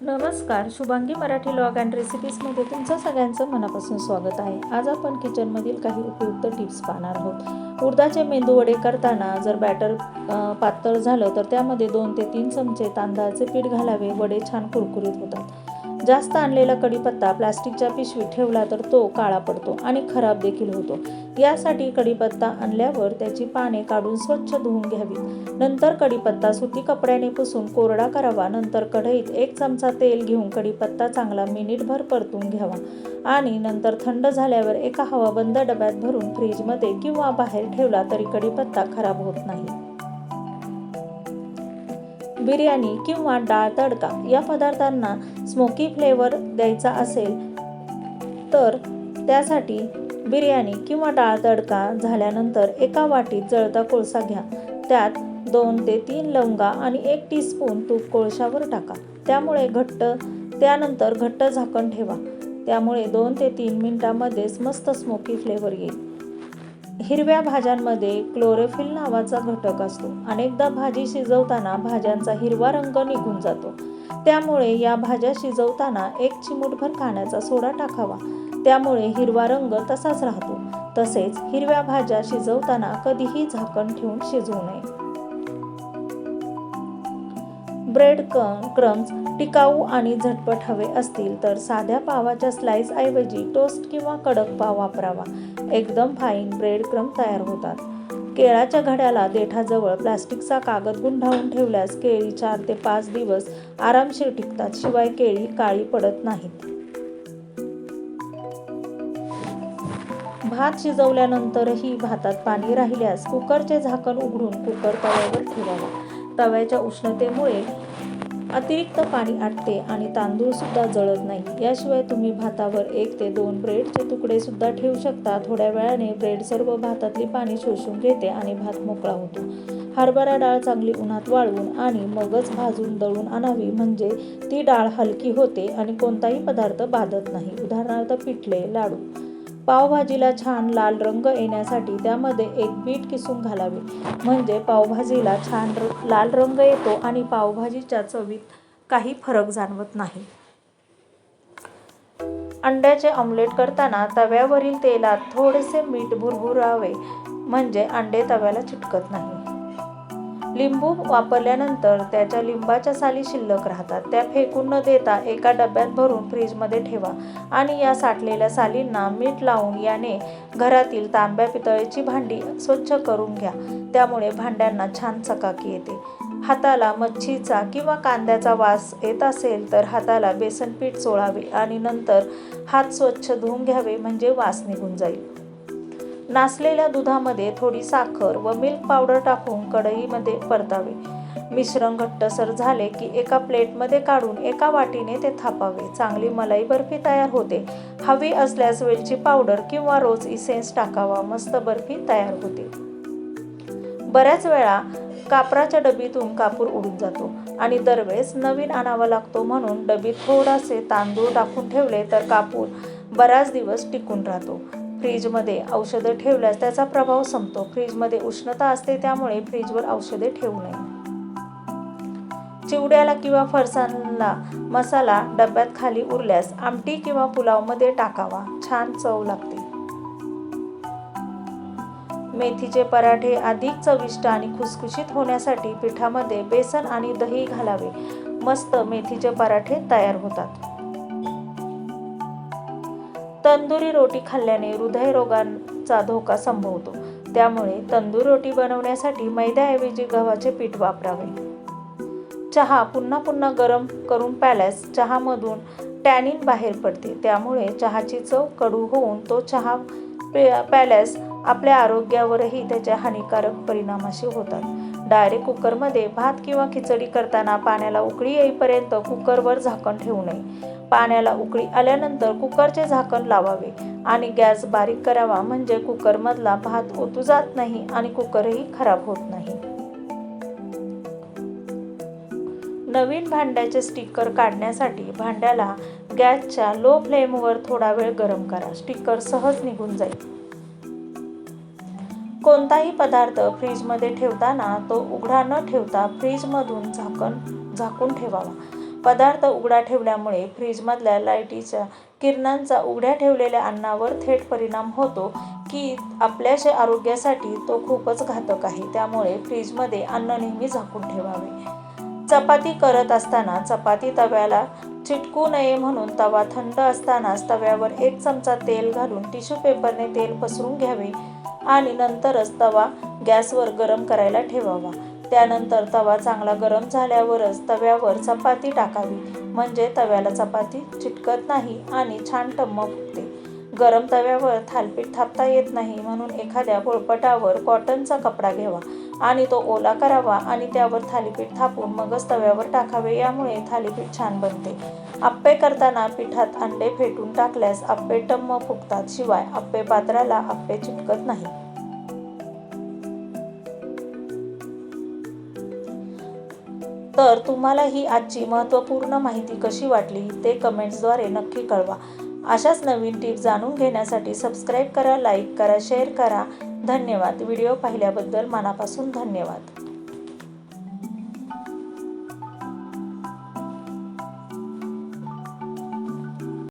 नमस्कार Shubhangi Marathi log and रेसिपीजमध्ये तुमचं सगळ्यांचं मनापासून स्वागत आहे. आज आपण किचनमधील काही उपयुक्त टिप्स पाहणार आहोत. उडदाचे मेंदू वडे करताना जर बॅटर पातळ झालं तर त्यामध्ये दोन ते तीन चमचे तांदळाचे पीठ घालावे. वडे छान कुरकुरीत होतात. जास्त आणलेला कढीपत्ता प्लास्टिकच्या पिशवीत ठेवला तर तो काळा पडतो आणि खराब देखील होतो. यासाठी कढीपत्ता आणल्यावर त्याची पाने काढून स्वच्छ धुवून घ्यावी नंतर कढीपत्ता सुती कपड्याने पुसून कोरडा करावा. नंतर कढईत एक चमचा तेल घेऊन कढीपत्ता चांगला मिनिटभर परतून घ्यावा. आणि नंतर थंड झाल्यावर एका हवाबंद डब्यात भरून फ्रीजमध्ये किंवा बाहेर ठेवला तरी कढीपत्ता खराब होत नाही. बिर्याणी किंवा डाळ तडका या पदार्थांना स्मोकी फ्लेवर द्यायचा असेल तर त्यासाठी बिर्याणी किंवा डाळ तडका झाल्यानंतर एका वाटीत जळता कोळसा घ्या. त्यात दोन ते तीन लवंगा आणि एक टीस्पून तूप कोळशावर टाका. त्यामुळे घट्ट त्यानंतर घट्ट झाकण ठेवा. त्यामुळे दोन ते तीन मिनिटांमध्येच मस्त स्मोकी फ्लेवर येईल. हिरव्या भाज्यांमध्ये क्लोरोफिल नावाचा घटक असतो. अनेकदा भाजी शिजवताना भाज्यांचा हिरवा रंग निघून जातो. त्यामुळे या भाज्या शिजवताना एक चिमूटभर खाण्याचा सोडा टाकावा. त्यामुळे हिरवा रंग तसाच राहतो. तसेच हिरव्या भाज्या शिजवताना कधीही झाकण ठेवून शिजवू नये. ब्रेड क्रम्स टिकाऊ आणि झटपट हवे असतील तर साध्या पावाच्या स्लाइस ऐवजी टोस्ट किंवा कडक पाव वापरावा. एकदम फाईन ब्रेड क्रम तयार होतात. केळाच्या घड्याला देठाजवळ प्लास्टिकचा कागद गुंडावून ठेवल्यास केळी चार ते पाच दिवस आरामशीर टिकतात शिवाय केळी काळी पडत नाहीत. भात शिजवल्यानंतरही भातात पाणी राहिल्यास कुकरचे झाकण उघडून कुकर तव्यावर ठेवावा. तव्याच्या उष्णतेमुळे अतिरिक्त पाणी आटते आणि तांदूळ सुद्धा जळत नाही. याशिवाय तुम्ही भातावर एक ते दोन ब्रेडचे तुकडे सुद्धा ठेवू शकता. थोड्या वेळाने ब्रेड सर्व भातातली पाणी शोषून घेते आणि भात मोकळा होतो. हरभरा डाळ चांगली उन्हात वाळवून आणि मगच भाजून दळून आणावी म्हणजे ती डाळ हलकी होते आणि कोणताही पदार्थ बाधत नाही. उदाहरणार्थ पिठले लाडू. पावभाजीला छान लाल रंग येण्यासाठी त्यामध्ये एक बीट किसून घालावे. म्हणजे पावभाजीला छान र लाल रंग येतो आणि पावभाजीच्या चवीत काही फरक जाणवत नाही. अंड्याचे ऑमलेट करताना तव्यावरील तेलात थोडेसे मीठ भुरभुरावे. म्हणजे अंडे तव्याला चिटकत नाही. लिंबू वापरल्यानंतर त्याच्या लिंबाच्या साली शिल्लक राहतात. त्या फेकून न देता एका डब्यात भरून फ्रीजमध्ये ठेवा आणि या साठलेल्या सालींना मीठ लावून याने घरातील तांब्या पितळेची भांडी स्वच्छ करून घ्या. त्यामुळे भांड्यांना छान चकाकी येते. हाताला मच्छीचा किंवा कांद्याचा वास येत असेल तर हाताला बेसन पीठ चोळावे आणि नंतर हात स्वच्छ धुवून घ्यावे म्हणजे वास निघून जाईल. नासलेल्या दुधामध्ये थोडी साखर व मिल्क पावडर टाकून कढईमध्ये परतावे. मिश्रण घट्टसर झाले की एका प्लेटमध्ये काढून एका वाटीने ते थापावे. चांगली मलाई बर्फी तयार होते. हवी असल्यास वेलची पावडर किंवा रोज इसेन्स टाकावा. मस्त बर्फी तयार होते. बऱ्याच वेळा कापराच्या डबीतून कापूर उडून जातो आणि दरवेळेस नवीन आणावा लागतो म्हणून डबीत थोडासे तांदूळ टाकून ठेवले तर कापूर बराच दिवस टिकून राहतो. फ्रीजमध्ये औषधं ठेवल्यास त्याचा प्रभाव संपतो. फ्रीजमध्ये उष्णता असते त्यामुळे फ्रीजवर औषधे ठेवू नये. चिवड्याला किंवा फरसाणला मसाला डब्यात खाली उरल्यास आमटी किंवा पुलावमध्ये टाकावा. छान चव लागते. मेथीचे पराठे अधिक चविष्ट आणि खुसखुशीत होण्यासाठी पिठामध्ये बेसन आणि दही घालावे. मस्त मेथीचे पराठे तयार होतात. तंदुरी रोटी खाल्ल्याने हृदयरोगांचा धोका संभवतो. त्यामुळे तंदूर रोटी बनवण्यासाठी मैद्याऐवजी गव्हाचे पीठ वापरावे. चहा पुन्हा पुन्हा गरम करून प्याल्यास चहामधून टॅनिन बाहेर पडते. त्यामुळे चहाची चव कडू होऊन तो चहा प्याल्यास आपल्या आरोग्यावरही त्याच्या हानिकारक परिणामाशी होतात. डायरेक्ट कुकरमध्ये भात किंवा खिचडी करताना पाण्याला उकळी येईपर्यंत कुकरवर झाकण ठेवू नये. पाण्याला उकळी आल्यानंतर कुकरचे झाकण लावावे आणि गॅस बारीक करावा म्हणजे कुकरमधला भात ओतू जात नाही आणि कुकरही खराब होत नाही. नवीन भांड्याचे स्टिकर काढण्यासाठी भांड्याला गॅसच्या लो फ्लेमवर थोडा वेळ गरम करा. स्टिकर सहज निघून जाईल. कोणताही पदार्थ फ्रीजमध्ये ठेवताना तो उघडा न ठेवता फ्रीजमधून झाकण झाकून ठेवावा. पदार्थ उघडा ठेवल्यामुळे फ्रीजमधल्या लाईटीच्या किरणांचा उघड्या ठेवलेल्या अन्नावर थेट परिणाम होतो की आपल्याच्या आरोग्यासाठी तो खूपच घातक आहे. त्यामुळे फ्रीजमध्ये अन्न नेहमी झाकून ठेवावे. चपाती करत असताना चपाती तव्याला चिटकू नये म्हणून तवा थंड असतानाच तव्यावर एक चमचा तेल घालून टिश्यू पेपरने तेल पसरून घ्यावे. आणि नंतरच तवा गॅसवर गरम करायला ठेवावा. त्यानंतर तवा चांगला गरम झाल्यावरच तव्यावर चपाती टाकावी. म्हणजे तव्याला चपाती चिटकत नाही आणि छान टम्म फुगते गरम तव्यावर थालपीठ थापता येत नाही म्हणून एखाद्या पोळपटावर कॉटनचा कपडा घ्यावा. आणि तो ओला करावा आणि त्यावर थालीपीठ थापून मगच तव्यावर टाकावे यामुळे थालीपीठ छान बनते. आप्पे करताना पिठात अंडे फेटून टाकल्यास आप्पे टम्म फुगतात शिवाय आप्पे पात्राला आप्पे चिटकत नाही. तर तुम्हाला ही आजची महत्त्वपूर्ण माहिती कशी वाटली ते कमेंट्सद्वारे नक्की कळवा. अशाच नवीन टिप्स जाणून घेण्यासाठी सबस्क्राईब करा लाईक करा शेअर करा. धन्यवाद. व्हिडिओ पाहिल्याबद्दल मनापासून धन्यवाद.